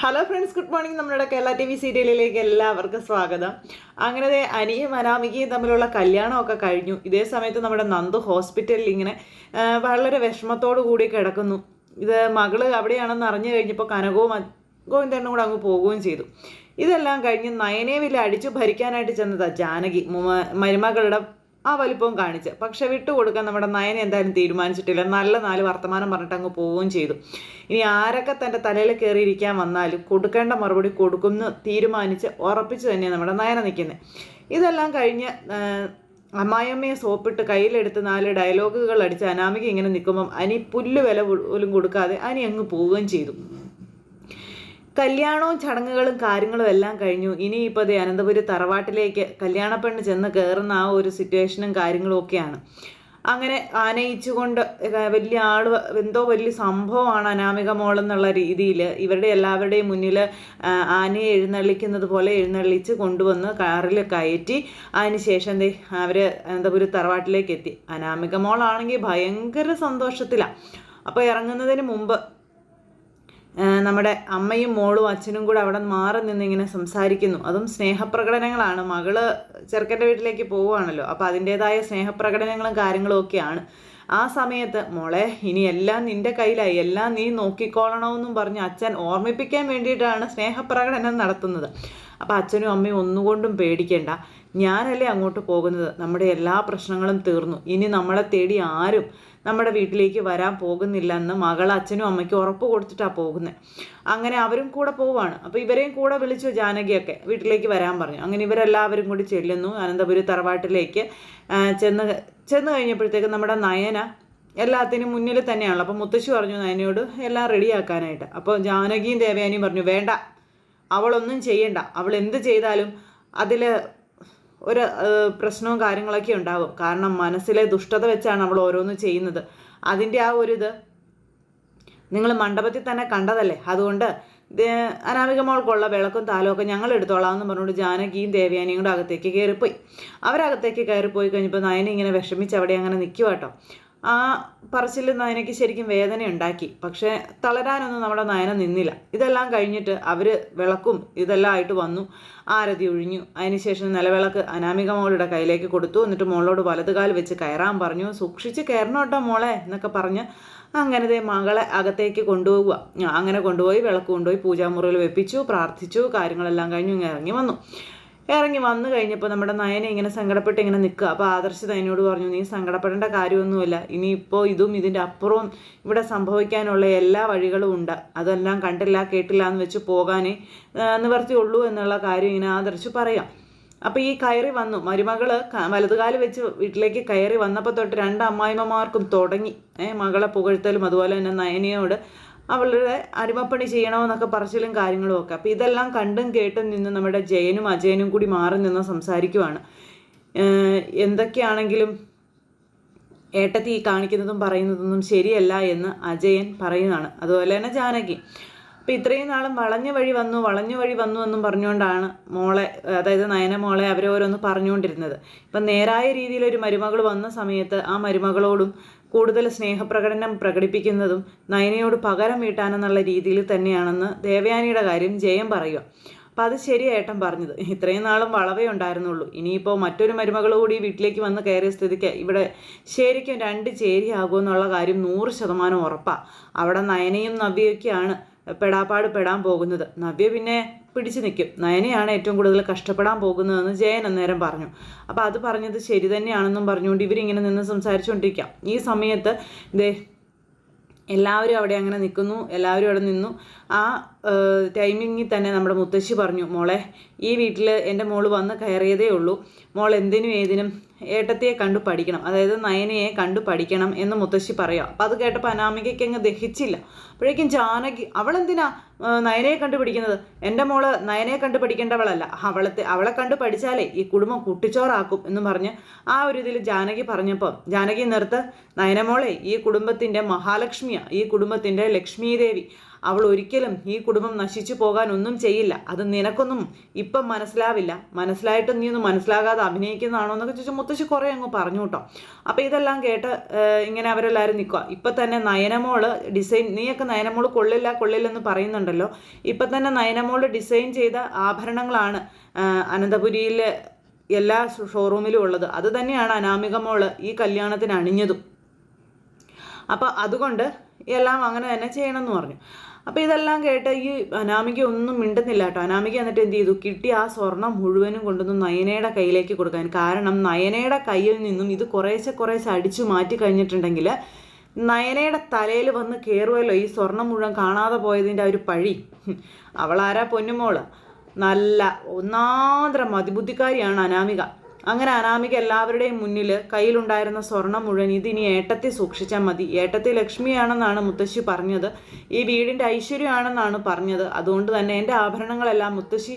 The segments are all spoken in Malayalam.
ഹലോ ഫ്രണ്ട്സ് ഗുഡ് മോർണിംഗ് നമ്മുടെ കേരള ടി വി സീരിയലിലേക്ക് എല്ലാവർക്കും സ്വാഗതം. അങ്ങനെ അനിയും അനാമികയും തമ്മിലുള്ള കല്യാണമൊക്കെ കഴിഞ്ഞു. ഇതേ സമയത്ത് നമ്മുടെ നന്ദു ഹോസ്പിറ്റലിൽ ഇങ്ങനെ വളരെ വിഷമത്തോടു കൂടി കിടക്കുന്നു. ഇത് മകൾ അവിടെയാണെന്ന് അറിഞ്ഞു കഴിഞ്ഞപ്പോൾ കനകവും ഗോവിന്ദനും കൂടെ അങ്ങ് പോവുകയും ചെയ്തു. ഇതെല്ലാം കഴിഞ്ഞ് നയനേവിൽ അടിച്ചു ഭരിക്കാനായിട്ട് ചെന്നതാ ജാനകി. മരുമകളുടെ ആ വലിപ്പവും കാണിച്ച്. പക്ഷെ വിട്ടുകൊടുക്കാൻ നമ്മുടെ നയൻ എന്തായാലും തീരുമാനിച്ചിട്ടില്ല. നല്ല നാല് വർത്തമാനം പറഞ്ഞിട്ട് അങ്ങ് പോവുകയും ചെയ്തു. ഇനി ആരൊക്കെ തന്റെ തലയിൽ കയറിയിരിക്കാൻ വന്നാലും കൊടുക്കേണ്ട മറുപടി കൊടുക്കുമെന്ന് തീരുമാനിച്ച് ഉറപ്പിച്ച് തന്നെയാണ് നമ്മുടെ നയന നിൽക്കുന്നത് ഇതെല്ലാം കഴിഞ്ഞ് അമ്മായിയമ്മയെ സോപ്പിട്ട് കയ്യിലെടുത്ത് നാല് ഡയലോഗുകൾ അടിച്ച് അനാമിക ഇങ്ങനെ നിൽക്കുമ്പം അനി പുല്ല് വില പോലും കൊടുക്കാതെ അനി അങ്ങ് പോവുകയും ചെയ്തു. കല്യാണവും ചടങ്ങുകളും കാര്യങ്ങളും എല്ലാം കഴിഞ്ഞു. ഇനി ഇനിയിപ്പോൾ ദേ അനന്തപുരി തറവാട്ടിലേക്ക് കല്യാണപ്പെണ്ണ് ചെന്ന് കയറുന്ന ആ ഒരു സിറ്റുവേഷനും കാര്യങ്ങളും ഒക്കെയാണ്. അങ്ങനെ ആനയിച്ചുകൊണ്ട് വലിയ ആൾ എന്തോ വലിയ സംഭവമാണ് അനാമിക മോളെന്നുള്ള രീതിയിൽ ഇവരുടെ എല്ലാവരുടെയും മുന്നിൽ ആനയെ എഴുന്നള്ളിക്കുന്നത് പോലെ എഴുന്നള്ളിച്ച് കൊണ്ടുവന്ന് കാറിൽ കയറ്റി അതിനുശേഷം ദേ അവർ അനന്തപുരി തറവാട്ടിലേക്ക് എത്തി. അനാമിക മോളാണെങ്കിൽ ഭയങ്കര സന്തോഷത്തിലാണ് അപ്പോൾ ഇറങ്ങുന്നതിന് മുമ്പ് നമ്മുടെ അമ്മയും മോളും അച്ഛനും കൂടെ അവിടെ മാറി നിന്ന് ഇങ്ങനെ സംസാരിക്കുന്നു. അതും സ്നേഹപ്രകടനങ്ങളാണ്. മകൾ ചെറുക്കന്റെ വീട്ടിലേക്ക് പോവുകയാണല്ലോ. അപ്പോൾ അതിന്റെതായ സ്നേഹപ്രകടനങ്ങളും കാര്യങ്ങളും ഒക്കെയാണ്. ആ സമയത്ത് മോളെ ഇനി എല്ലാം നിന്റെ കയ്യിലായി. എല്ലാം നീ നോക്കിക്കോളണമെന്നും പറഞ്ഞ് അച്ഛൻ ഓർമ്മിപ്പിക്കാൻ വേണ്ടിയിട്ടാണ് സ്നേഹപ്രകടനം നടത്തുന്നത്. അപ്പോൾ അച്ഛനും അമ്മയും ഒന്നുകൊണ്ടും പേടിക്കേണ്ട. ഞാനല്ലേ അങ്ങോട്ട് പോകുന്നത്? നമ്മുടെ എല്ലാ പ്രശ്നങ്ങളും തീർന്നു. ഇനി നമ്മളെ തേടി ആരും നമ്മുടെ വീട്ടിലേക്ക് വരാൻ പോകുന്നില്ല എന്ന് മകൾ അച്ഛനും അമ്മയ്ക്കും ഉറപ്പ് കൊടുത്തിട്ടാണ് പോകുന്നത് അങ്ങനെ അവരും കൂടെ പോവാണ്. അപ്പോൾ ഇവരെയും കൂടെ വിളിച്ചു ജാനകിയൊക്കെ വീട്ടിലേക്ക് വരാൻ പറഞ്ഞു. അങ്ങനെ ഇവരെല്ലാവരും കൂടി ചെല്ലുന്നു അനന്തപുരി തറവാട്ടിലേക്ക്. ചെന്ന് ചെന്ന് കഴിഞ്ഞപ്പോഴത്തേക്ക് നമ്മുടെ നയന എല്ലാത്തിനും മുന്നിൽ തന്നെയാണല്ലോ. അപ്പോൾ മുത്തശ്ശി പറഞ്ഞു നയനയോട് എല്ലാം റെഡിയാക്കാനായിട്ട്. അപ്പോൾ ജാനകിയും ദേവയാനിയും പറഞ്ഞു വേണ്ട അവളൊന്നും ചെയ്യണ്ട. അവൾ എന്ത് ചെയ്താലും അതിൽ ഒരു പ്രശ്നവും കാര്യങ്ങളൊക്കെ ഉണ്ടാവും. കാരണം മനസ്സിലെ ദുഷ്ടത വെച്ചാണ് നമ്മൾ ഓരോന്ന് ചെയ്യുന്നത്. അതിന്റെ ആ ഒരു ഇത് നിങ്ങൾ മണ്ഡപത്തിൽ തന്നെ കണ്ടതല്ലേ? അതുകൊണ്ട് അനാമിക മോൾക്കുള്ള വിളക്കും താലമൊക്കെ ഞങ്ങൾ എടുത്തോളാം എന്ന് പറഞ്ഞുകൊണ്ട് ജാനകിയും ദേവയാനിയും കൂടെ അകത്തേക്ക് കയറിപ്പോയി. അവരകത്തേക്ക് കയറിപ്പോയി കഴിഞ്ഞപ്പോൾ നയന ഇങ്ങനെ വിഷമിച്ച് അവിടെ അങ്ങനെ നിൽക്കുക കേട്ടോ ആ പറച്ചിൽ നയനയ്ക്ക് ശരിക്കും വേദന ഉണ്ടാക്കി പക്ഷേ തളരാനൊന്നും നമ്മുടെ നയന നിന്നില്ല. ഇതെല്ലാം കഴിഞ്ഞിട്ട് അവർ വിളക്കും. ഇതെല്ലാം ആയിട്ട് വന്നു. ആരതി ഒഴിഞ്ഞു. അതിനുശേഷം നിലവിളക്ക് അനാമിക മോളുടെ കയ്യിലേക്ക് കൊടുത്തു. എന്നിട്ട് മോളോട് വലതുകാൽ വെച്ച് കയറാൻ പറഞ്ഞു. സൂക്ഷിച്ച് കയറണം കേട്ടോ മോളെ എന്നൊക്കെ പറഞ്ഞ് അങ്ങനത്തെ മകളെ അകത്തേക്ക് കൊണ്ടുപോവുക. അങ്ങനെ കൊണ്ടുപോയി വിളക്ക് കൊണ്ടുപോയി പൂജാമുറിയിൽ വെപ്പിച്ചു പ്രാർത്ഥിച്ചു കാര്യങ്ങളെല്ലാം കഴിഞ്ഞു ഇറങ്ങി വന്നു. ഇറങ്ങി വന്നു കഴിഞ്ഞപ്പോൾ നമ്മുടെ നയന ഇങ്ങനെ സങ്കടപ്പെട്ട് ഇങ്ങനെ നിൽക്കുക അപ്പോൾ ആദർശ് നയനോട് പറഞ്ഞു നീ സങ്കടപ്പെടേണ്ട കാര്യമൊന്നുമില്ല. ഇനിയിപ്പോൾ ഇതും ഇതിന്റെ അപ്പുറവും ഇവിടെ സംഭവിക്കാനുള്ള എല്ലാ വഴികളും ഉണ്ട്. അതെല്ലാം കണ്ടില്ല കേട്ടില്ല എന്ന് വെച്ച് പോകാനേ നിവർത്തിയുള്ളൂ എന്നുള്ള കാര്യം ഇങ്ങനെ ആദർശ് പറയാം. അപ്പോൾ ഈ കയറി വന്നു. മരുമകൾ വലതുകാൽ വെച്ച് വീട്ടിലേക്ക് കയറി വന്നപ്പോൾ തൊട്ട് രണ്ട് അമ്മായിമ്മമാർക്കും തുടങ്ങി. മകളെ പുകഴ്ത്തലും അതുപോലെ തന്നെ നയനയോട് അവളുടെ അടിമപ്പണി ചെയ്യണമെന്നൊക്കെ പറച്ചിലും കാര്യങ്ങളും ഒക്കെ. അപ്പോൾ ഇതെല്ലാം കണ്ടും കേട്ടും നിന്ന് നമ്മുടെ ജയനും അജയനും കൂടി മാറി നിന്ന് സംസാരിക്കുവാണ്. എന്തൊക്കെയാണെങ്കിലും ഏട്ടത്തി കാണിക്കുന്നതും പറയുന്നതൊന്നും ശരിയല്ല എന്ന് അജയൻ പറയുന്നതാണ്. അതുപോലെ തന്നെ ജാനകി. അപ്പം ഇത്രയും നാളും വളഞ്ഞ വഴി വന്നു വളഞ്ഞ വഴി വന്നു എന്നും പറഞ്ഞുകൊണ്ടാണ് മോളെ അതായത് നയന മോളെ അവരോരോന്ന് പറഞ്ഞുകൊണ്ടിരുന്നത്. ഇപ്പം നേരായ രീതിയിൽ ഒരു മരുമകൾ വന്ന സമയത്ത് ആ മരുമകളോടും കൂടുതൽ സ്നേഹപ്രകടനം പ്രകടിപ്പിക്കുന്നതും നയനയോട് പകരം വീട്ടാനെന്നുള്ള രീതിയിൽ തന്നെയാണെന്ന് ദേവയാനിയുടെ കാര്യം ജയം പറയുക. അപ്പം അത് ശരിയായിട്ടും പറഞ്ഞത്. ഇത്രയും നാളും വളവേ ഉണ്ടായിരുന്നുള്ളൂ. ഇനിയിപ്പോൾ മറ്റൊരു മരുമകൾ കൂടി വീട്ടിലേക്ക് വന്ന് കയറിയ സ്ഥിതിക്ക് ഇവിടെ ശരിക്കും രണ്ട് ചേരിയാകുമെന്നുള്ള കാര്യം നൂറ് ശതമാനം ഉറപ്പാണ് അവിടെ നയനയും നവ്യയൊക്കെയാണ് പെടാപ്പാട് പെടാൻ പോകുന്നത്. നവ്യ പിന്നെ പിടിച്ചു നിൽക്കും. നയനയാണ് ഏറ്റവും കൂടുതൽ കഷ്ടപ്പെടാൻ പോകുന്നതെന്ന് ജയൻ അന്നേരം പറഞ്ഞു. അപ്പോൾ അത് പറഞ്ഞത് ശരി തന്നെയാണെന്നും പറഞ്ഞുകൊണ്ട് ഇവരിങ്ങനെ നിന്ന് സംസാരിച്ചുകൊണ്ടിരിക്കാം. ഈ സമയത്ത് ദേ എല്ലാവരും അവിടെ അങ്ങനെ നിൽക്കുന്നു. എല്ലാവരും അവിടെ നിന്നു. ആ ടൈമിങ്ങിൽ തന്നെ നമ്മുടെ മുത്തശ്ശി പറഞ്ഞു മോളെ ഈ വീട്ടിൽ എന്റെ മോൾ വന്ന് കയറിയതേ ഉള്ളൂ. മോൾ എന്തിനും ഏതിനും ഏട്ടത്തിയെ കണ്ടു പഠിക്കണം. അതായത് നയനയെ കണ്ടു പഠിക്കണം എന്ന് മുത്തശ്ശി പറയാം അപ്പം അത് കേട്ടപ്പോൾ അനാമികയ്ക്ക് അങ്ങ് ദഹിച്ചില്ല. അപ്പോഴേക്കും ജാനകി അവളെന്തിനാ നയനയെ കണ്ടു പഠിക്കുന്നത്? എന്റെ മോൾ നയനയെ കണ്ടു പഠിക്കേണ്ടവളല്ല. അവളത്തെ അവളെ കണ്ടു പഠിച്ചാലേ ഈ കുടുംബം കുട്ടിച്ചോറാക്കും എന്ന് പറഞ്ഞ് ആ ഒരു ഇതിൽ ജാനകി പറഞ്ഞപ്പോൾ ജാനകി നിർത്ത്. നയനമോളെ ഈ കുടുംബത്തിന്റെ മഹാലക്ഷ്മിയാണ് ഈ കുടുംബത്തിന്റെ ലക്ഷ്മീദേവി. അവൾ ഒരിക്കലും ഈ കുടുംബം നശിച്ചു പോകാൻ ഒന്നും ചെയ്യില്ല. അത് നിനക്കൊന്നും ഇപ്പം മനസ്സിലാവില്ല. മനസ്സിലായിട്ടും നീ ഒന്നും മനസ്സിലാകാതെ അഭിനയിക്കുന്നതാണോ എന്നൊക്കെ ചോദിച്ചാൽ മുത്തശ്ശി കുറേ അങ്ങ് പറഞ്ഞു കേട്ടോ. അപ്പോൾ ഇതെല്ലാം കേട്ട് ഇങ്ങനെ അവരെല്ലാവരും നിൽക്കുക ഇപ്പം തന്നെ നയനമോൾ ഡിസൈൻ നീയൊക്കെ നയനമോൾ കൊള്ളില്ല കൊള്ളില്ലെന്ന് പറയുന്നുണ്ടല്ലോ. ഇപ്പം തന്നെ നയനമോൾ ഡിസൈൻ ചെയ്ത ആഭരണങ്ങളാണ് അനന്തപുരിയിലെ എല്ലാ ഷോറൂമിലും ഉള്ളത്. അത് തന്നെയാണ് അനാമിക മോൾ ഈ കല്യാണത്തിന് അണിഞ്ഞതും. അപ്പോൾ അതുകൊണ്ട് എല്ലാം അങ്ങനെ തന്നെ ചെയ്യണമെന്ന് പറഞ്ഞു. അപ്പോൾ ഇതെല്ലാം കേട്ട് ഈ അനാമിക ഒന്നും മിണ്ടുന്നില്ല കേട്ടോ. അനാമിക എന്നിട്ട് എന്ത് ചെയ്തു? കിട്ടി ആ സ്വർണം മുഴുവനും കൊണ്ടുവന്ന് നയനയുടെ കയ്യിലേക്ക് കൊടുക്കാൻ. കാരണം നയനയുടെ കയ്യിൽ നിന്നും ഇത് കുറേശ്ശെ കുറേശ്ശെ അടിച്ചു മാറ്റി കഴിഞ്ഞിട്ടുണ്ടെങ്കിൽ നയനയുടെ തലയിൽ വന്ന് കയറുമല്ലോ ഈ സ്വർണം മുഴുവൻ കാണാതെ പോയതിന്റെ ആ ഒരു പഴി. അവളാരാ പൊന്നുമോൾ? നല്ല ഒന്നാന്തരം മതിബുദ്ധിക്കാരിയാണ് അനാമിക. അങ്ങനെ അനാമിക എല്ലാവരുടെയും മുന്നിൽ കയ്യിലുണ്ടായിരുന്ന സ്വർണം മുഴുവൻ ഇതിനി ഏട്ടത്തെ സൂക്ഷിച്ചാൽ മതി. ഏട്ടത്തെ ലക്ഷ്മിയാണെന്നാണ് മുത്തശ്ശി പറഞ്ഞത്. ഈ വീടിന്റെ ഐശ്വര്യമാണെന്നാണ് പറഞ്ഞത്. അതുകൊണ്ട് തന്നെ എന്റെ ആഭരണങ്ങളെല്ലാം മുത്തശ്ശി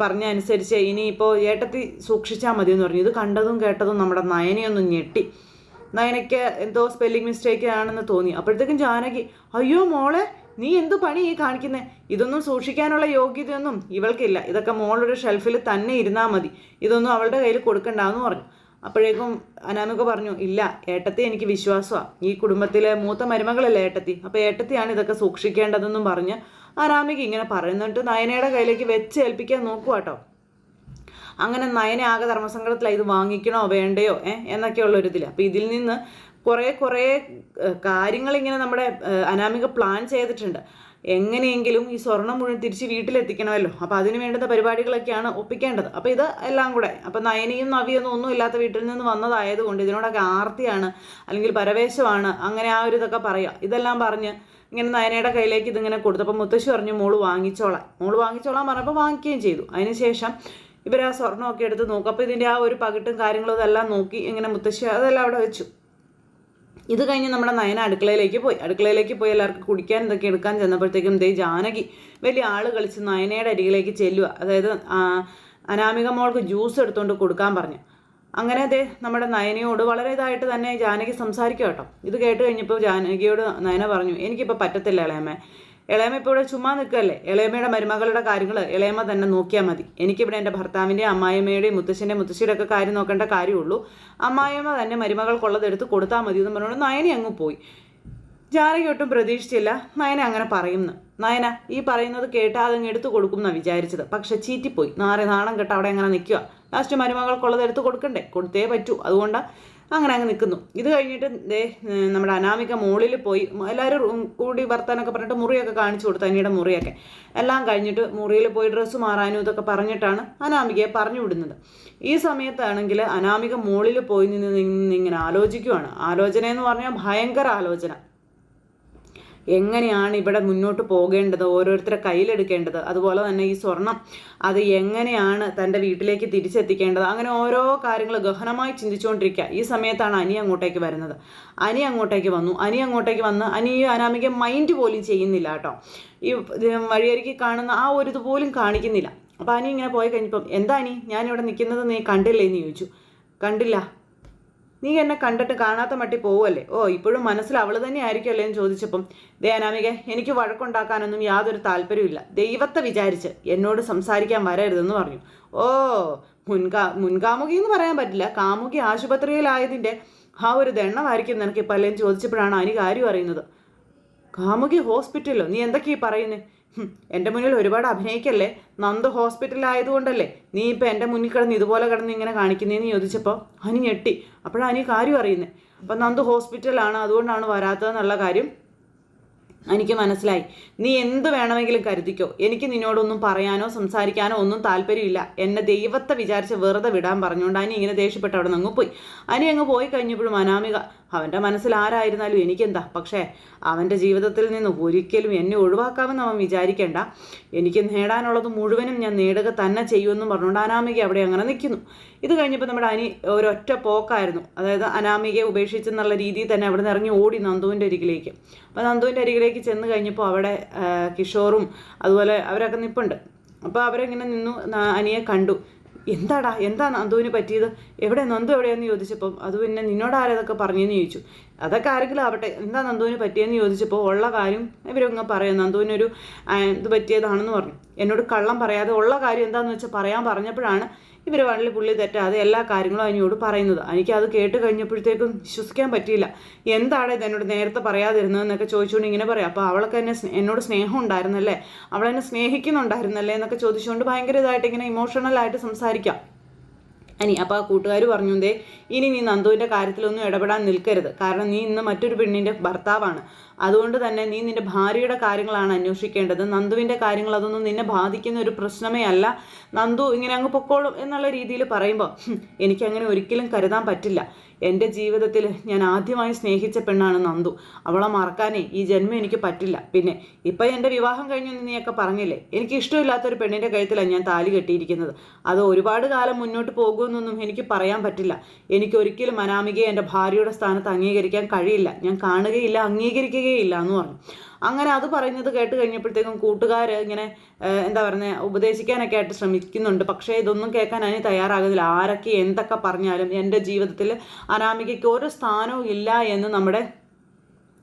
പറഞ്ഞ അനുസരിച്ച് ഇനിയിപ്പോൾ ഏട്ടത്തി സൂക്ഷിച്ചാൽ മതി എന്ന് പറഞ്ഞു. ഇത് കണ്ടതും കേട്ടതും നമ്മുടെ നയനയൊന്നും ഞെട്ടി. നയനയ്ക്ക് എന്തോ സ്പെല്ലിംഗ് മിസ്റ്റേക്ക് ആണെന്ന് തോന്നി. അപ്പോഴത്തേക്കും ജാനകി അയ്യോ മോളെ നീ എന്തു പണി ഈ കാണിക്കുന്നത് ഇതൊന്നും സൂക്ഷിക്കാനുള്ള യോഗ്യതയൊന്നും ഇവൾക്കില്ല. ഇതൊക്കെ മോളൊരു ഷെൽഫിൽ തന്നെ ഇരുന്നാൽ മതി. ഇതൊന്നും അവളുടെ കയ്യിൽ കൊടുക്കണ്ടെന്ന് പറഞ്ഞു. അപ്പോഴേക്കും അനാമിക പറഞ്ഞു ഇല്ല ഏട്ടത്തി എനിക്ക് വിശ്വാസമാണ് ഈ കുടുംബത്തിലെ മൂത്ത മരുമകളല്ലേ ഏട്ടത്തി? അപ്പോൾ ഏട്ടത്തിയാണ് ഇതൊക്കെ സൂക്ഷിക്കേണ്ടതെന്നും പറഞ്ഞ് അനാമിക ഇങ്ങനെ പറയുന്നിട്ട് നയനയുടെ കയ്യിലേക്ക് വെച്ച് ഏൽപ്പിക്കാൻ നോക്കുക കേട്ടോ അങ്ങനെ നയനെ ആകെ ധർമ്മസങ്കടത്തിലായി ഇത് വാങ്ങിക്കണോ? വേണ്ടയോ? ഏ? എന്നൊക്കെയുള്ള ഒരു ഇതിൽ അപ്പോൾ ഇതിൽ നിന്ന് കുറേ കുറേ കാര്യങ്ങളിങ്ങനെ നമ്മുടെ അനാമിക പ്ലാൻ ചെയ്തിട്ടുണ്ട്. എങ്ങനെയെങ്കിലും ഈ സ്വർണം മുഴുവൻ തിരിച്ച് വീട്ടിലെത്തിക്കണമല്ലോ. അപ്പോൾ അതിന് വേണ്ടുന്ന പരിപാടികളൊക്കെയാണ് ഒപ്പിക്കേണ്ടത്. അപ്പോൾ ഇത് എല്ലാം കൂടെ അപ്പോൾ നയനയും നവിയൊന്നും ഒന്നും ഇല്ലാത്ത വീട്ടിൽ നിന്ന് വന്നതായതുകൊണ്ട് ഇതിനോടൊക്കെ ആർത്തിയാണ് അല്ലെങ്കിൽ പരവേശമാണ് അങ്ങനെ ആ ഒരു ഇതൊക്കെ പറയുക ഇതെല്ലാം പറഞ്ഞ് ഇങ്ങനെ നയനയുടെ കയ്യിലേക്ക് ഇതിങ്ങനെ കൊടുത്തു. കൊടുത്തപ്പോൾ മുത്തശ്ശി പറഞ്ഞു മോൾ വാങ്ങിച്ചോളാം. മോൾ വാങ്ങിച്ചോളാം പറഞ്ഞപ്പോൾ വാങ്ങിക്കുകയും ചെയ്തു. അതിനുശേഷം ഇവർ ആ സ്വർണമൊക്കെ എടുത്ത് നോക്കും. അപ്പോൾ ഇതിന്റെ ആ ഒരു പകിട്ടും കാര്യങ്ങളും ഇതെല്ലാം നോക്കി ഇങ്ങനെ മുത്തശ്ശി അതെല്ലാം അവിടെ വെച്ചു. ഇത് കഴിഞ്ഞ് നമ്മുടെ നയന അടുക്കളയിലേക്ക് പോയി. അടുക്കളയിലേക്ക് പോയി എല്ലാവർക്കും കുടിക്കാൻ ഇതൊക്കെ എടുക്കാൻ ചെന്നപ്പോഴത്തേക്കും ദേ ജാനകി വലിയ ആൾ കളിച്ച് നയനയുടെ അരികിലേക്ക് ചെല്ലുക അതായത് അനാമിക മോൾക്ക് ജ്യൂസ് എടുത്തുകൊണ്ട് കൊടുക്കാൻ പറഞ്ഞു. അങ്ങനെ ദേ നമ്മുടെ നയനയോട് വളരെ ഇതായിട്ട് തന്നെ ജാനകി സംസാരിക്കുക കേട്ടോ. ഇത് കേട്ട് കഴിഞ്ഞപ്പോൾ ജാനകിയോട് നയന പറഞ്ഞു എനിക്കിപ്പോൾ പറ്റത്തില്ല ഇളയമ്മ. ഇളയമ്മ ഇപ്പോൾ ഇവിടെ ചുമ്മാ നിൽക്കല്ലേ ഇളയമ്മയുടെ മരുമകളുടെ കാര്യങ്ങൾ ഇളയമ്മ തന്നെ നോക്കിയാൽ മതി. എനിക്കിവിടെ എന്റെ ഭർത്താവിന്റെയും അമ്മായിയമ്മയുടെയും മുത്തശ്ശന്റെ മുത്തശ്ശിയുടെ ഒക്കെ കാര്യം നോക്കേണ്ട കാര്യമുള്ളൂ. അമ്മായിയമ്മ തന്നെ മരുമകൾക്കുള്ളതെടുത്ത് കൊടുത്താൽ മതി എന്ന് പറഞ്ഞുകൊണ്ട് നയനി അങ്ങ് പോയി. ജാനകി ഒട്ടും പ്രതീക്ഷിച്ചില്ല. നയന അങ്ങനെ പറയുന്നു. നയന ഈ പറയുന്നത് കേട്ട് അതങ്ങ് എടുത്തു കൊടുക്കും എന്നാണ് വിചാരിച്ചത്. പക്ഷെ ചീറ്റിപ്പോയി. നാരെ നാണം കെട്ട് അവിടെ അങ്ങനെ നിൽക്കുക. ലാസ്റ്റ് മരുമകൾക്കുള്ളത് എടുത്ത് കൊടുക്കണ്ടേ? കൊടുത്തേ പറ്റൂ. അതുകൊണ്ട് അങ്ങനെ അങ്ങ് നിൽക്കുന്നു. ഇത് കഴിഞ്ഞിട്ട് ദേ നമ്മുടെ അനാമിക മുകളിൽ പോയി. എല്ലാവരും കൂടി വർത്താനൊക്കെ പറഞ്ഞിട്ട് മുറിയൊക്കെ കാണിച്ചു കൊടുത്തു അനിയുടെ മുറിയൊക്കെ. എല്ലാം കഴിഞ്ഞിട്ട് മുറിയിൽ പോയി ഡ്രസ്സ് മാറാനും ഇതൊക്കെ പറഞ്ഞിട്ടാണ് അനാമികയെ പറഞ്ഞു വിടുന്നത്. ഈ സമയത്താണെങ്കിൽ അനാമിക മുകളിൽ പോയി നിന്ന് ഇങ്ങനെ ആലോചിക്കുവാണ്. ആലോചന എന്ന് പറഞ്ഞാൽ ഭയങ്കര ആലോചന. എങ്ങനെയാണ് ഇവിടെ മുന്നോട്ട് പോകേണ്ടത് ഓരോരുത്തരെ കയ്യിലെടുക്കേണ്ടത് അതുപോലെ തന്നെ ഈ സ്വർണം അത് എങ്ങനെയാണ് തന്റെ വീട്ടിലേക്ക് തിരിച്ചെത്തിക്കേണ്ടത് അങ്ങനെ ഓരോ കാര്യങ്ങൾ ഗഹനമായി ചിന്തിച്ചുകൊണ്ടിരിക്കുക. ഈ സമയത്താണ് അനി അങ്ങോട്ടേക്ക് വരുന്നത്. അനി അങ്ങോട്ടേക്ക് വന്നു. അനി അങ്ങോട്ടേക്ക് വന്ന് അനി ഈ അനാമിക മൈൻഡ് പോലും ചെയ്യുന്നില്ല കേട്ടോ. ഈ വഴിയരികി കാണുന്ന ആ ഒരു പോലും കാണിക്കുന്നില്ല. അപ്പോൾ അനി ഇങ്ങനെ പോയി കഴിഞ്ഞപ്പം എന്താ അനി? ഞാനിവിടെ നിൽക്കുന്നത് നീ കണ്ടില്ലേ? എന്ന് ചോദിച്ചു. കണ്ടില്ല. നീ എന്നെ കണ്ടിട്ട് കാണാത്ത മട്ടി പോവല്ലേ ഓ ഇപ്പോഴും മനസ്സിൽ അവൾ തന്നെ ആയിരിക്കുമല്ലേ എന്ന് ചോദിച്ചപ്പം ദേ എനിക്ക് വഴക്കുണ്ടാക്കാനൊന്നും യാതൊരു താല്പര്യമില്ല ദൈവത്തെ വിചാരിച്ച് എന്നോട് സംസാരിക്കാൻ വരരുതെന്ന് പറഞ്ഞു. ഓ മുൻകാ മുൻകാമുകി എന്ന് പറയാൻ പറ്റില്ല. കാമുകി ആശുപത്രിയിലായതിന്റെ ആ ഒരു ദണ്ണമായിരിക്കും നിനക്ക് ഇപ്പം അല്ലേന്ന് ചോദിച്ചപ്പോഴാണ് അനി കാര്യം അറിയുന്നത്. കാമുകി ഹോസ്പിറ്റലോ നീ എന്തൊക്കെയാ പറയുന്നേ? ഹും, എന്റെ മുന്നിൽ ഒരുപാട് അഭിനയിക്കല്ലേ? നന്ദു ഹോസ്പിറ്റലായതുകൊണ്ടല്ലേ? നീ ഇപ്പം എന്റെ മുന്നിൽ കിടന്ന് ഇതുപോലെ കിടന്ന് ഇങ്ങനെ കാണിക്കുന്നതെന്ന് ചോദിച്ചപ്പോൾ അനി ഞെട്ടി. അപ്പോഴാണ് അനി കാര്യം അറിയുന്നത് അപ്പം നന്ദ് ഹോസ്പിറ്റലാണ് അതുകൊണ്ടാണ് വരാത്തതെന്നുള്ള കാര്യം എനിക്ക് മനസ്സിലായി. നീ എന്ത് വേണമെങ്കിലും കരുതിക്കോ. എനിക്ക് നിന്നോടൊന്നും പറയാനോ സംസാരിക്കാനോ ഒന്നും താല്പര്യമില്ല. എന്നെ ദൈവത്തെ വിചാരിച്ച് വെറുതെ വിടാൻ പറഞ്ഞുകൊണ്ട് അനി ഇങ്ങനെ ദേഷ്യപ്പെട്ട് അവിടെ നിന്ന് പോയി. അനി അങ്ങ് പോയി കഴിഞ്ഞപ്പോഴും അനാമിക അവന്റെ മനസ്സിൽ ആരായിരുന്നാലും എനിക്കെന്താ? പക്ഷേ അവന്റെ ജീവിതത്തിൽ നിന്ന് ഒരിക്കലും എന്നെ ഒഴിവാക്കാമെന്ന് അവൻ വിചാരിക്കേണ്ട. എനിക്ക് നേടാനുള്ളത് മുഴുവനും ഞാൻ നേടുക തന്നെ ചെയ്യുമെന്നും പറഞ്ഞുകൊണ്ട് അനാമിക അവിടെ അങ്ങനെ നിൽക്കുന്നു. ഇത് കഴിഞ്ഞപ്പോൾ നമ്മുടെ അനി ഒരൊറ്റ പോക്കായിരുന്നു. അതായത് അനാമികയെ ഉപേക്ഷിച്ചെന്നുള്ള രീതിയിൽ തന്നെ അവിടെ നിന്ന് ഇറങ്ങി ഓടി നന്ദുവിന്റെ അരികിലേക്ക്. അപ്പോൾ നന്ദുവിന്റെ അരികിലേക്ക് ചെന്ന് കഴിഞ്ഞപ്പോൾ അവിടെ കിഷോറും അതുപോലെ അവരൊക്കെ നിൽപ്പുണ്ട് അപ്പോൾ അവരെങ്ങനെ നിന്നു? അനിയെ കണ്ടു. എന്താടാ? എന്താ നന്ദുവിന് പറ്റിയത്? എവിടെ? നന്ദു എവിടെയെന്ന് ചോദിച്ചപ്പം അത് പിന്നെ നിന്നോട് ആരതൊക്കെ പറഞ്ഞെന്ന് ചോദിച്ചു. അതൊക്കെ ആരെങ്കിലും ആവട്ടെ എന്താ നന്ദുവിന് പറ്റിയെന്ന് ചോദിച്ചപ്പോൾ ഉള്ള കാര്യം ഇവരങ്ങ് പറയാം. നന്ദുവിനൊരു ഇത് പറ്റിയതാണെന്ന് പറഞ്ഞു. എന്നോട് കള്ളം പറയാതെ ഉള്ള കാര്യം എന്താണെന്ന് വെച്ചാൽ പറയാൻ പറഞ്ഞപ്പോഴാണ് ഇവർ വള്ളി പുള്ളി തെറ്റാതെ എല്ലാ കാര്യങ്ങളും അനിയോട് പറയുന്നത്. എനിക്ക് അത് കേട്ട് കഴിഞ്ഞപ്പോഴത്തേക്കും വിശ്വസിക്കാൻ പറ്റിയില്ല. എന്താണ് ഇത് എന്നോട് നേരത്തെ പറയാതിരുന്നതെന്നൊക്കെ ചോദിച്ചുകൊണ്ട് ഇങ്ങനെ പറയാം. അപ്പോൾ അവൾക്ക് എന്നെ എന്നോട് സ്നേഹം ഉണ്ടായിരുന്നല്ലേ? അവളെന്നെ സ്നേഹിക്കുന്നുണ്ടായിരുന്നല്ലേ എന്നൊക്കെ ചോദിച്ചുകൊണ്ട് ഭയങ്കര ഇതായിട്ട് ഇങ്ങനെ ഇമോഷണൽ ആയിട്ട് സംസാരിക്കാം. അനി അപ്പോൾ ആ കൂട്ടുകാർ പറഞ്ഞു ദേ ഇനി നീ നന്ദുവിന്റെ കാര്യത്തിലൊന്നും ഇടപെടാൻ നിൽക്കരുത്. കാരണം നീ ഇന്ന് മറ്റൊരു പെണ്ണിന്റെ ഭർത്താവാണ്. അതുകൊണ്ട് തന്നെ നീ നിന്റെ ഭാര്യയുടെ കാര്യങ്ങളാണ് അന്വേഷിക്കേണ്ടത്. നന്ദുവിന്റെ കാര്യങ്ങൾ അതൊന്നും നിന്നെ ബാധിക്കുന്ന ഒരു പ്രശ്നമേ അല്ല. നന്ദു ഇങ്ങനെ അങ്ങ് പൊക്കോളും എന്നുള്ള രീതിയിൽ പറയുമ്പോൾ "ഹും, എനിക്കങ്ങനെ ഒരിക്കലും കരുതാൻ പറ്റില്ല. എന്റെ ജീവിതത്തിൽ ഞാൻ ആദ്യമായി സ്നേഹിച്ച പെണ്ണാണ് നന്ദു. അവളെ മറക്കാനേ ഈ ജന്മം എനിക്ക് പറ്റില്ല. പിന്നെ ഇപ്പം എന്റെ വിവാഹം കഴിഞ്ഞു നീയൊക്കെ പറഞ്ഞില്ലേ? എനിക്ക് ഇഷ്ടമില്ലാത്തൊരു പെണ്ണിന്റെ കഴുത്തിലാണ് ഞാൻ താലി കെട്ടിയിരിക്കുന്നത്. അത് ഒരുപാട് കാലം മുന്നോട്ട് പോകുമെന്നൊന്നും എനിക്ക് പറയാൻ പറ്റില്ല. എനിക്ക് ഒരിക്കലും അനാമികയെ എന്റെ ഭാര്യയുടെ സ്ഥാനത്ത് അംഗീകരിക്കാൻ കഴിയില്ല. ഞാൻ കാണുകയില്ല അംഗീകരിക്കുകയില്ല എന്ന് പറഞ്ഞു. അങ്ങനെ അത് പറയുന്നത് കേട്ട് കഴിഞ്ഞപ്പോഴത്തേക്കും കൂട്ടുകാർ ഇങ്ങനെ എന്താ പറയുന്നത് ഉപദേശിക്കാനൊക്കെ ആയിട്ട് ശ്രമിക്കുന്നുണ്ട്. പക്ഷേ ഇതൊന്നും കേൾക്കാൻ അതിന് തയ്യാറാകുന്നില്ല. ആരൊക്കെ എന്തൊക്കെ പറഞ്ഞാലും എന്റെ ജീവിതത്തിൽ അനാമികയ്ക്ക് ഒരു സ്ഥാനവും ഇല്ല എന്ന് നമ്മുടെ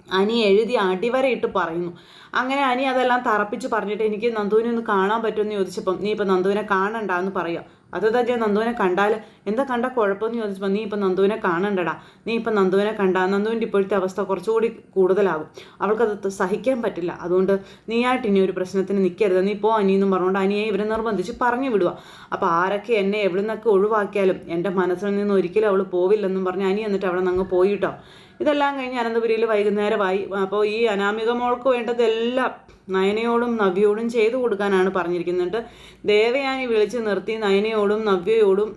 അനി എഴുതി അടിവരയിട്ട് പറയുന്നു. അങ്ങനെ അനി അതെല്ലാം തറപ്പിച്ച് പറഞ്ഞിട്ട് എനിക്ക് നന്ദുവിനെ ഒന്ന് കാണാൻ പറ്റുമെന്ന് ചോദിച്ചപ്പം നീ ഇപ്പം നന്ദുവിനെ കാണണ്ട എന്ന് പറയാം അത് ഞാൻ നന്ദുവിനെ കണ്ടാൽ എന്താ കണ്ട കുഴപ്പമെന്ന് ചോദിച്ചപ്പോൾ നീ ഇപ്പം നന്ദുവിനെ കാണണ്ടടാ. നീ ഇപ്പം നന്ദുവിനെ കണ്ട. നന്ദുവിന്റെ ഇപ്പോഴത്തെ അവസ്ഥ കുറച്ചുകൂടി കൂടുതലാകും. അവൾക്കത് സഹിക്കാൻ പറ്റില്ല. അതുകൊണ്ട് നീയായിട്ട് ഇനി ഒരു പ്രശ്നത്തിന് നിൽക്കരുത് നീ പോ അനിയെന്നും പറഞ്ഞുകൊണ്ട് അനിയെ ഇവരെ നിർബന്ധിച്ച് പറഞ്ഞു വിടുക. അപ്പോൾ ആരൊക്കെ എന്നെ എവിടെ നിന്നൊക്കെ ഒഴിവാക്കിയാലും എന്റെ മനസ്സിൽ നിന്ന് ഒരിക്കലും അവൾ പോവില്ലെന്നും പറഞ്ഞ് അനി എന്നിട്ട് അവിടെ നിന്ന് അങ്ങ് പോയിട്ടോ ഇതെല്ലാം കഴിഞ്ഞ് അനന്തപുരിയിൽ വൈകുന്നേരമായി. അപ്പോൾ ഈ അനാമിക മോൾക്ക് വേണ്ടതെല്ലാം നയനയോടും നവ്യയോടും ചെയ്തു കൊടുക്കാനാണ് പറഞ്ഞിരിക്കുന്നത്. ദേവയാനി വിളിച്ച് നിർത്തി നയനയോടും നവ്യയോടും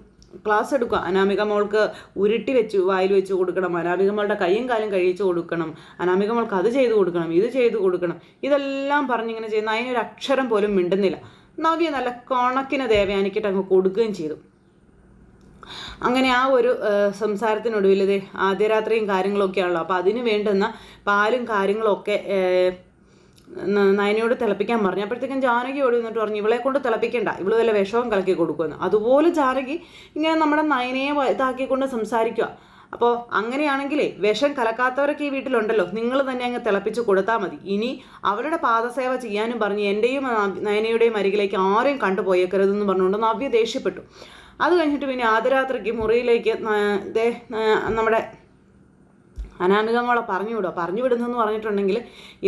ക്ലാസ് എടുക്കുക. അനാമിക മോൾക്ക് ഉരുട്ടി വെച്ച് വായിൽ വെച്ച് കൊടുക്കണം. അനാമിക മോളുടെ കൈയും കാലും കഴിച്ചു കൊടുക്കണം. അനാമിക മോൾക്ക് അത് ചെയ്തു കൊടുക്കണം ഇത് ചെയ്തു കൊടുക്കണം. ഇതെല്ലാം പറഞ്ഞിങ്ങനെ ചെയ്യുന്ന അതിനൊരു അക്ഷരം പോലും മിണ്ടുന്നില്ല. നവ്യ നല്ല കണക്കിന് ദേവയാനിക്കിട്ട് അങ്ങ് കൊടുക്കുകയും ചെയ്തു. അങ്ങനെ ആ ഒരു സംസാരത്തിനൊടുവിൽ ഇത് ആദ്യ രാത്രിയും കാര്യങ്ങളൊക്കെയാണല്ലോ. അപ്പോൾ അതിന് വേണ്ടുന്ന പാലും കാര്യങ്ങളൊക്കെ നയനയോട് തിളപ്പിക്കാൻ പറഞ്ഞു. അപ്പോഴത്തേക്കും ജാനകി ഓടി വന്നിട്ട് പറഞ്ഞു ഇവളെ കൊണ്ട് തിളപ്പിക്കണ്ട. ഇവൾ വല്ല വിഷവും കലക്കി കൊടുക്കുമെന്ന്. അതുപോലെ ജാനകി ഇങ്ങനെ നമ്മുടെ നയനയെ ഇതാക്കി ഇതാക്കിക്കൊണ്ട് സംസാരിക്കുക അപ്പോൾ അങ്ങനെയാണെങ്കിലേ വിഷം കലക്കാത്തവരൊക്കെ ഈ വീട്ടിലുണ്ടല്ലോ. നിങ്ങൾ തന്നെ അങ്ങ് തിളപ്പിച്ച് കൊടുത്താൽ മതി. ഇനി അവരുടെ പാദസേവ ചെയ്യാനും പറഞ്ഞ് എന്റെയും നയനയുടെയും അരികിലേക്ക് ആരെയും കണ്ടുപോയേക്കരുതെന്ന് പറഞ്ഞുകൊണ്ട് നവ്യ ദേഷ്യപ്പെട്ടു. അത് കഴിഞ്ഞിട്ട് പിന്നെ ആദ്യരാത്രിക്ക് മുറിയിലേക്ക് ദേ നമ്മുടെ അനാമിക മോളെ പറഞ്ഞു വിടുക. പറഞ്ഞു വിടുന്നതെന്ന് പറഞ്ഞിട്ടുണ്ടെങ്കിൽ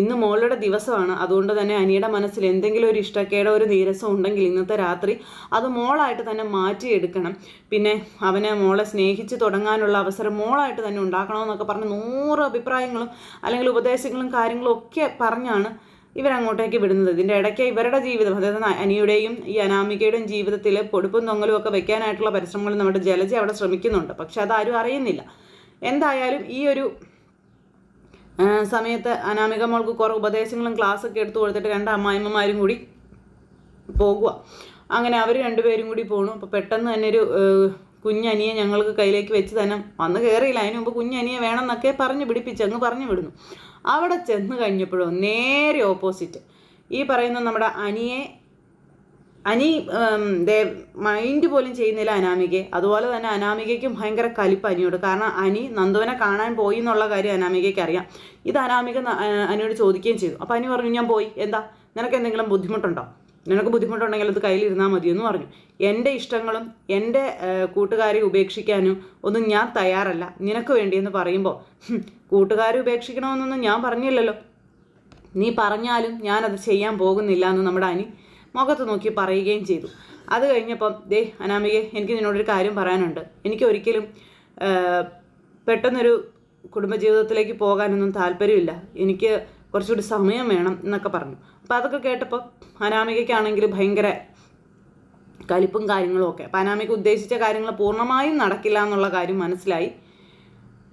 ഇന്ന് മോളുടെ ദിവസമാണ്. അതുകൊണ്ട് തന്നെ അനിയുടെ മനസ്സിൽ എന്തെങ്കിലും ഒരു ഇഷ്ടക്കേടോ ഒരു നീരസം ഉണ്ടെങ്കിൽ ഇന്നത്തെ രാത്രി അത് മോളായിട്ട് തന്നെ മാറ്റിയെടുക്കണം. പിന്നെ അവനെ മോളെ സ്നേഹിച്ച് തുടങ്ങാനുള്ള അവസരം മോളായിട്ട് തന്നെ ഉണ്ടാക്കണമെന്നൊക്കെ പറഞ്ഞ് നൂറ് അഭിപ്രായങ്ങളും അല്ലെങ്കിൽ ഉപദേശങ്ങളും കാര്യങ്ങളും ഒക്കെ പറഞ്ഞാണ് ഇവരങ്ങോട്ടേക്ക് വിടുന്നത്. ഇതിന്റെ ഇടയ്ക്ക് ഇവരുടെ ജീവിതം അതായത് അനിയുടെയും ഈ അനാമികയുടെയും ജീവിതത്തിൽ പൊടുപ്പും തൊങ്ങലും ഒക്കെ വെക്കാനായിട്ടുള്ള പരിശ്രമങ്ങൾ നമ്മുടെ ജലജ അവിടെ ശ്രമിക്കുന്നുണ്ട്. പക്ഷെ അതാരും അറിയുന്നില്ല. എന്തായാലും ഈ ഒരു സമയത്ത് അനാമിക മോൾക്ക് കുറേ ഉപദേശങ്ങളും ക്ലാസ്സൊക്കെ എടുത്തു കൊടുത്തിട്ട് രണ്ട് അമ്മായിമ്മമാരും കൂടി പോകുക അങ്ങനെ അവർ രണ്ടുപേരും കൂടി പോണു. അപ്പോൾ പെട്ടെന്ന് തന്നെ ഒരു കുഞ്ഞനിയെ ഞങ്ങൾക്ക് കയ്യിലേക്ക് വെച്ച് തന്നെ വന്ന് കയറിയില്ല അതിന് മുമ്പ് കുഞ്ഞനിയെ വേണമെന്നൊക്കെ പറഞ്ഞ് പിടിപ്പിച്ച് അങ്ങ് പറഞ്ഞു വിടുന്നു. അവിടെ ചെന്ന് കഴിഞ്ഞപ്പോഴോ നേരെ ഓപ്പോസിറ്റ് ഈ പറയുന്ന നമ്മുടെ അനിയെ അനി മൈൻഡ് പോലും ചെയ്യുന്നില്ല അനാമികയെ. അതുപോലെ തന്നെ അനാമികയ്ക്കും ഭയങ്കര കലിപ്പ് അനിയോട് കാരണം അനി നന്ദുവിനെ കാണാൻ പോയി എന്നുള്ള കാര്യം അനാമികയ്ക്ക് അറിയാം. ഇത് അനാമിക അനിയോട് ചോദിക്കുകയും ചെയ്തു. അപ്പോൾ അനി പറഞ്ഞു ഞാൻ പോയി. എന്താ? നിനക്ക് എന്തെങ്കിലും ബുദ്ധിമുട്ടുണ്ടോ? നിനക്ക് ബുദ്ധിമുട്ടുണ്ടെങ്കിൽ അത് കയ്യിലിരുന്നാൽ മതിയെന്ന് പറഞ്ഞു. എന്റെ ഇഷ്ടങ്ങളും എന്റെ കൂട്ടുകാരെ ഉപേക്ഷിക്കാനും ഒന്നും ഞാൻ തയ്യാറല്ല. നിനക്ക് വേണ്ടിയെന്ന് പറയുമ്പോൾ "ഹും, കൂട്ടുകാരെ ഉപേക്ഷിക്കണമെന്നൊന്നും ഞാൻ പറഞ്ഞില്ലല്ലോ. നീ പറഞ്ഞാലും ഞാനത് ചെയ്യാൻ പോകുന്നില്ല എന്ന് നമ്മുടെ അനി മുഖത്ത് നോക്കി പറയുകയും ചെയ്തു. അത് കഴിഞ്ഞപ്പം ദേ അനാമികെ എനിക്ക് നിന്നോടൊരു കാര്യം പറയാനുണ്ട്. എനിക്ക് ഒരിക്കലും പെട്ടെന്നൊരു കുടുംബജീവിതത്തിലേക്ക് പോകാനൊന്നും താല്പര്യമില്ല. എനിക്ക് കുറച്ചുകൂടി സമയം വേണം എന്നൊക്കെ പറഞ്ഞു. അപ്പം അതൊക്കെ കേട്ടപ്പോൾ അനാമികയ്ക്കാണെങ്കിൽ ഭയങ്കര കലിപ്പും കാര്യങ്ങളും ഒക്കെ. അപ്പം അനാമിക ഉദ്ദേശിച്ച കാര്യങ്ങൾ പൂർണമായും നടക്കില്ല എന്നുള്ള കാര്യം മനസ്സിലായി.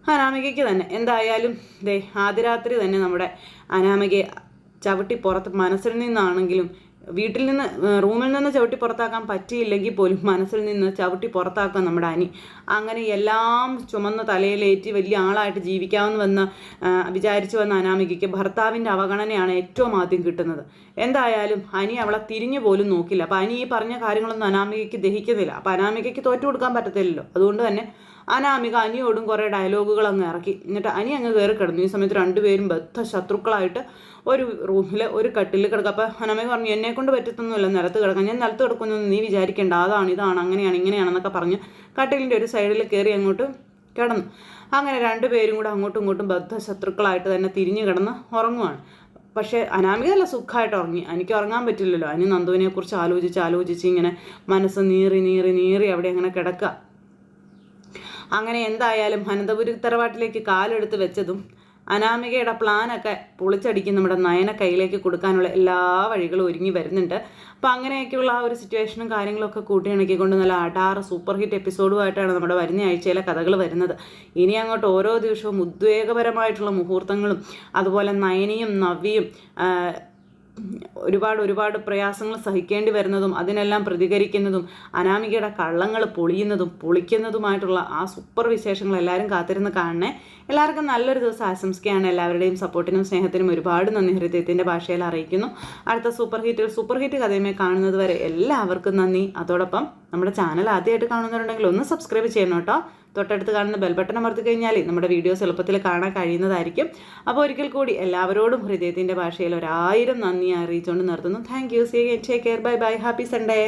അനാമികയ്ക്ക് തന്നെ. എന്തായാലും ദേ ആദ്യ രാത്രി തന്നെ നമ്മുടെ അനാമികയെ ചവിട്ടി പുറത്ത് മനസ്സിൽ നിന്നാണെങ്കിലും വീട്ടിൽ നിന്ന് റൂമിൽ നിന്ന് ചവിട്ടി പുറത്താക്കാൻ പറ്റിയില്ലെങ്കിൽ പോലും മനസ്സിൽ നിന്ന് ചവിട്ടി പുറത്താക്കുക നമ്മുടെ അനി. അങ്ങനെ എല്ലാം ചുമന്ന തലയിലേറ്റി വലിയ ആളായിട്ട് ജീവിക്കാമെന്ന് വന്ന് വിചാരിച്ചു വന്ന അനാമികയ്ക്ക് ഭർത്താവിന്റെ അവഗണനയാണ് ഏറ്റവും ആദ്യം കിട്ടുന്നത്. എന്തായാലും അനി അവളെ തിരിഞ്ഞു പോലും നോക്കില്ല. അപ്പോൾ അനി ഈ പറഞ്ഞ കാര്യങ്ങളൊന്നും അനാമികയ്ക്ക് ദഹിക്കുന്നില്ല. അപ്പോൾ അനാമികയ്ക്ക് തോറ്റു കൊടുക്കാൻ പറ്റത്തില്ലല്ലോ. അതുകൊണ്ട് തന്നെ അനാമിക അനിയോടും കുറേ ഡയലോഗുകൾ അങ്ങ് ഇറക്കി. എന്നിട്ട് അനി അങ്ങ് കയറി കിടന്നു. ഈ സമയത്ത് രണ്ടുപേരും ബദ്ധ ശത്രുക്കളായിട്ട് ഒരു റൂമിൽ ഒരു കട്ടിൽ കിടക്കുക അപ്പോൾ അനാമിക പറഞ്ഞു എന്നെ കൊണ്ട് പറ്റത്തൊന്നുമില്ല നിലത്ത് കിടക്കാൻ ഞാൻ നിലത്ത് കിടക്കുന്നു നീ വിചാരിക്കേണ്ട. അതാണ് ഇതാണ് അങ്ങനെയാണ് ഇങ്ങനെയാണെന്നൊക്കെ പറഞ്ഞ് കട്ടിലിന്റെ ഒരു സൈഡിൽ കയറി അങ്ങോട്ട് കിടന്നു. അങ്ങനെ രണ്ടുപേരും കൂടെ അങ്ങോട്ടും ഇങ്ങോട്ടും ബദ്ധ ശത്രുക്കളായിട്ട് തന്നെ തിരിഞ്ഞു കിടന്ന് ഉറങ്ങുവാണ്. പക്ഷേ അനാമിക അല്ല സുഖമായിട്ട് ഉറങ്ങി. എനിക്ക് ഉറങ്ങാൻ പറ്റില്ലല്ലോ. അനി നന്ദുവിനെ കുറിച്ച് ആലോചിച്ച് ആലോചിച്ച് ഇങ്ങനെ മനസ്സ് നീറി നീറി നീറി അവിടെ അങ്ങനെ കിടക്കുക. അങ്ങനെ എന്തായാലും അനന്തപുരി തറവാട്ടിലേക്ക് കാലെടുത്ത് വെച്ചതും അനാമികയുടെ പ്ലാനൊക്കെ പൊളിച്ചടിക്കും നമ്മുടെ നയന കയ്യിലേക്ക് കൊടുക്കാനുള്ള എല്ലാ വഴികളും ഒരുങ്ങി വരുന്നുണ്ട്. അപ്പോൾ അങ്ങനെയൊക്കെയുള്ള ആ ഒരു സിറ്റുവേഷനും കാര്യങ്ങളൊക്കെ കൂട്ടിയിണക്കിക്കൊണ്ട് നല്ല അടാറ് സൂപ്പർ ഹിറ്റ് എപ്പിസോഡുമായിട്ടാണ് നമ്മുടെ വരുന്ന ആഴ്ചയിലെ കഥകൾ വരുന്നത്. ഇനി അങ്ങോട്ട് ഓരോ ദിവസവും ഉദ്വേഗപരമായിട്ടുള്ള മുഹൂർത്തങ്ങളും അതുപോലെ നയനയും നവ്യയും ഒരുപാട് ഒരുപാട് പ്രയാസങ്ങൾ സഹിക്കേണ്ടി വരുന്നതും അതിനെല്ലാം പ്രതികരിക്കുന്നതും അനാമികയുടെ കള്ളങ്ങൾ പൊളിയുന്നതും പൊളിക്കുന്നതുമായിട്ടുള്ള ആ സൂപ്പർ വിശേഷങ്ങൾ എല്ലാവരും കാത്തിരുന്ന് കാണണേ. എല്ലാവർക്കും നല്ലൊരു ദിവസം ആശംസിക്കുകയാണ്. എല്ലാവരുടെയും സപ്പോർട്ടിനും സ്നേഹത്തിനും ഒരുപാട് നന്ദി. ഹൃദയത്തിന്റെ ഭാഷയിൽ അറിയിക്കുന്നു. അടുത്ത സൂപ്പർ ഹിറ്റ് സൂപ്പർ ഹിറ്റ് കഥയുമായി കാണുന്നത് വരെ എല്ലാവർക്കും നന്ദി. അതോടൊപ്പം നമ്മുടെ ചാനൽ ആദ്യമായിട്ട് കാണുന്നവരുണ്ടെങ്കിൽ ഒന്ന് സബ്സ്ക്രൈബ് ചെയ്യണം കേട്ടോ. തൊട്ടടുത്ത് കാണുന്ന ബെൽ ബട്ടൺ അമർത്തി കഴിഞ്ഞാൽ നമ്മുടെ വീഡിയോസ് എളുപ്പത്തിൽ കാണാൻ കഴിയുന്നതായിരിക്കും. അപ്പോൾ ഒരിക്കൽ കൂടി എല്ലാവരോടും ഹൃദയത്തിന്റെ ഭാഷയിൽ ഒരായിരം നന്ദി അറിയിച്ചുകൊണ്ട് നിർത്തുന്നു. Thank you see take care bye bye happy Sunday